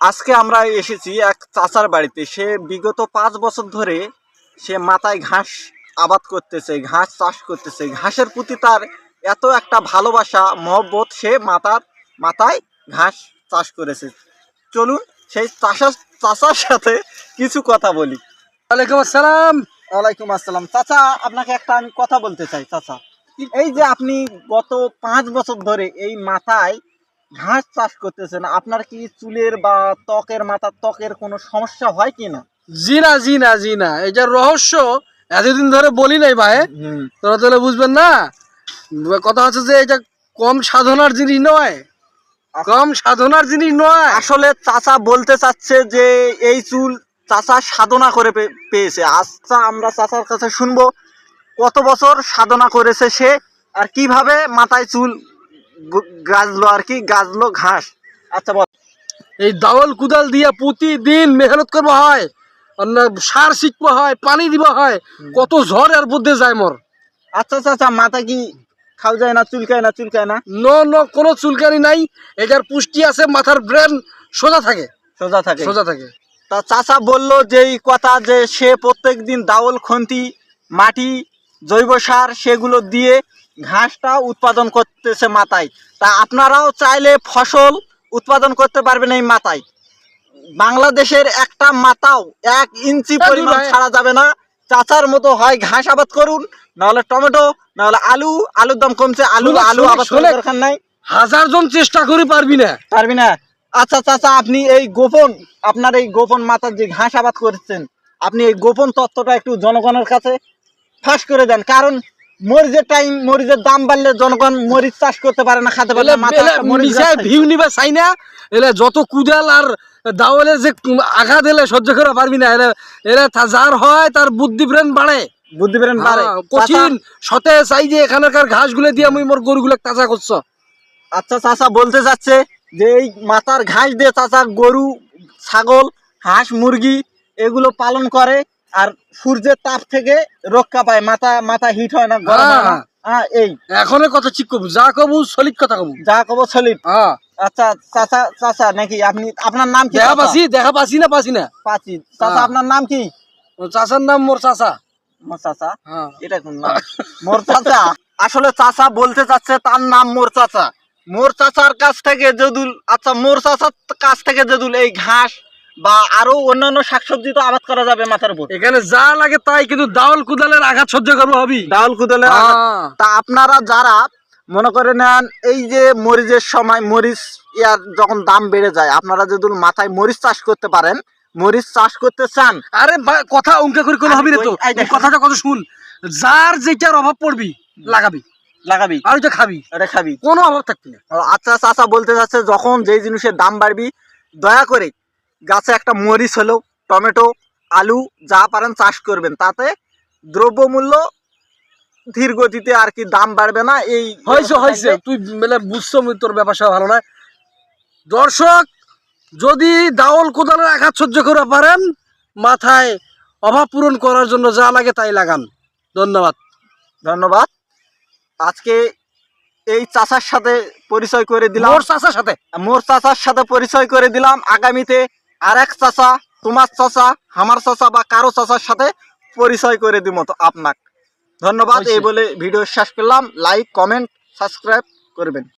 আজকে আমরা এসেছি এক চাচার বাড়িতে। সে বিগত পাঁচ বছর ধরে সে মাথায় ঘাস আবাদ করতেছে ঘাস চাষ করতেছে। ঘাসের প্রতি তার এত একটা ভালোবাসা মহব্বত সে মাথার মাথায় ঘাস চাষ করেছে। চলুন সেই চাষার চাচার সাথে কিছু কথা বলি। ওয়ালাইকুম আসসালাম। ওয়ালাইকুম আসসালাম। চাচা আপনাকে একটা আমি কথা বলতে চাই চাচা। এই যে আপনি গত পাঁচ বছর ধরে এই মাথায় ঘাস চাষ করতেছেন আপনার কি চুলের বা ত্বকের মাথার ত্বকের কোনো সমস্যা হয় কি না? জি না জি না জি না। এটা রহস্য এতদিন ধরে বলি নাই ভাই। তোরা তাহলে বুঝবেন না? কথা হচ্ছে যে এটা কম সাধনার জিনিস নয়। কম সাধনার জিনিস নয়। আসলে চাচা বলতে চাচ্ছে যে এই চুল চাচা সাধনা করে পেয়েছে। আচ্ছা আমরা চাচার কাছে শুনব কত বছর সাধনা করেছে সে আর কীভাবে মাথায় চুল গাছলো আর কি গাছলো ঘাস। আচ্ছা বল। এই দাওয়াল কুদাল দিয়ে প্রতিদিন মেহনত করব হয় সার শিখব হয় পানি দিব হয় কত ঝড় এর মধ্যে যায় মোর। আচ্ছা চাচা মাথা কি খাও যায় না চুলকায় না চুলকায় না? নো নো কোনো চুলকানি নাই এটার পুষ্টি আছে মাথার ব্রেন সোজা থাকে। সোজা থাকে। সোজা থাকে। তা চাচা বলল যে এই কথা যে সে প্রত্যেক দিন দাওল খন্তি মাটি জৈব সার সেগুলো দিয়ে ঘাসটা উৎপাদন করতেছে মাথায়। তা আপনারাও চাইলে ফসল উৎপাদন করতে পারবেন এই মাথায়। বাংলাদেশের একটা মাথাও এক ইঞ্চি পরিমাণ ছাড়া যাবে না। চাচার মতো হয় ঘাস আবাদ করুন নাহলে টমেটো নাহলে আলু আলুর দাম কমছে আলু আলু আবাদ। করার দরকার নাই। হাজার জন চেষ্টা করে পারবি না। পারবি না। আচ্ছা চাচা আপনি এই গোপন আপনার এই গোপন মাথার যে ঘাস আবাদ করেছেন আপনি এই গোপন তত্ত্বটা একটু জনগণের কাছে ফাঁস করে দেন। কারণ মরিচের টাইম মরিচের দাম বাড়লে জনগণ মরিচ চাষ করতে পারে না খেতে পারে না। ভিউ নিবে চাই না? এলে যত কুদাল আর দাওয়ালে যে আঘাত এলে সহ্য করে পারবি না। এলে এলে যার হয় তার বুদ্ধি ব্রেন বাড়ে। বুদ্ধি পারে হ্যাঁ, কঠিন। সতে চাই যে এখানকার ঘাসগুলো দিয়ে আমি মোর গরুগুলো তাজা করছ। আচ্ছা চাচা বলতে চাচ্ছে যে এই মাথার ঘাস দিয়ে চাচা গরু ছাগল হাঁস মুরগি এগুলো পালন করে। আর সূর্যের তাপ থেকে রক্ষা পায় মাথা মাথা হিট হয় না গরম হয় না। হ্যাঁ। এই। এখন কথা ঠিক কবু যা কবু সলিড কথা কবু। যা কব সলিড। হ্যাঁ। আচ্ছা চাচা চাচা নাকি আপনি আপনার নাম কি দেখা না না। চাচা। আপনার নাম কি? চাচার নাম মোর চাচা। মোর চাচা? এটা কোন নাম? মোর চাচা? আসলে চাচা বলতে চাচ্ছে তার নাম মোর চাচা। মোর চাচার কাছ থেকে যদুল আচ্ছা মোর চাচার কাছ থেকে যদুল এই ঘাস বা আরও অন্যান্য শাকসবজি তো আবাদ করা যাবে মাথার উপর। এখানে যা লাগে তাই কিন্তু দাওয়াল কুদালের আঘাত সহ্য করব হবি ডাউল কুদলের হ্যাঁ। তা আপনারা যারা মনে করে নেন এই যে মরিচের সময় মরিচ ইয়ার যখন দাম বেড়ে যায় আপনারা যদি মাথায় মরিচ চাষ করতে পারেন মরিচ চাষ করতে চান আরে কথা অঙ্কে করে কোনো হবি না তো। কথাটা কত শুন। যার যেটার অভাব পড়বি লাগাবি। লাগাবি। আর ওইটা খাবি। এটা খাবি। কোনো অভাব থাকবি না। আচ্ছা চাচা বলতে চাচ্ছে যখন যেই জিনিসের দাম বাড়বি দয়া করে গাছে একটা মরিচ হলো টমেটো আলু যা পারেন চাষ করবেন। তাতে দ্রব্যমূল্য ধীর গতিতে আর কি দাম বাড়বে না এই হয়েছে হয়েছে। তুই মানে বুঝছ তোর ব্যবসা ভালো না। দর্শক যদি দাওল কোদালের আঘাত সহ্য করে পারেন মাথায় অভাব পূরণ করার জন্য যা লাগে তাই লাগান। ধন্যবাদ। ধন্যবাদ। আজকে এই চাষার সাথে পরিচয় করে দিলাম। মোর চাচার সাথে? মোর চাচার সাথে পরিচয় করে দিলাম। আগামীতে আর এক চাচা তোমার চাচা আমার চাচা বা কারও চাচার সাথে পরিচয় করে দিব তো আপনাকে। ধন্যবাদ এই বলে ভিডিও শেষ করলাম। লাইক কমেন্ট সাবস্ক্রাইব করবেন।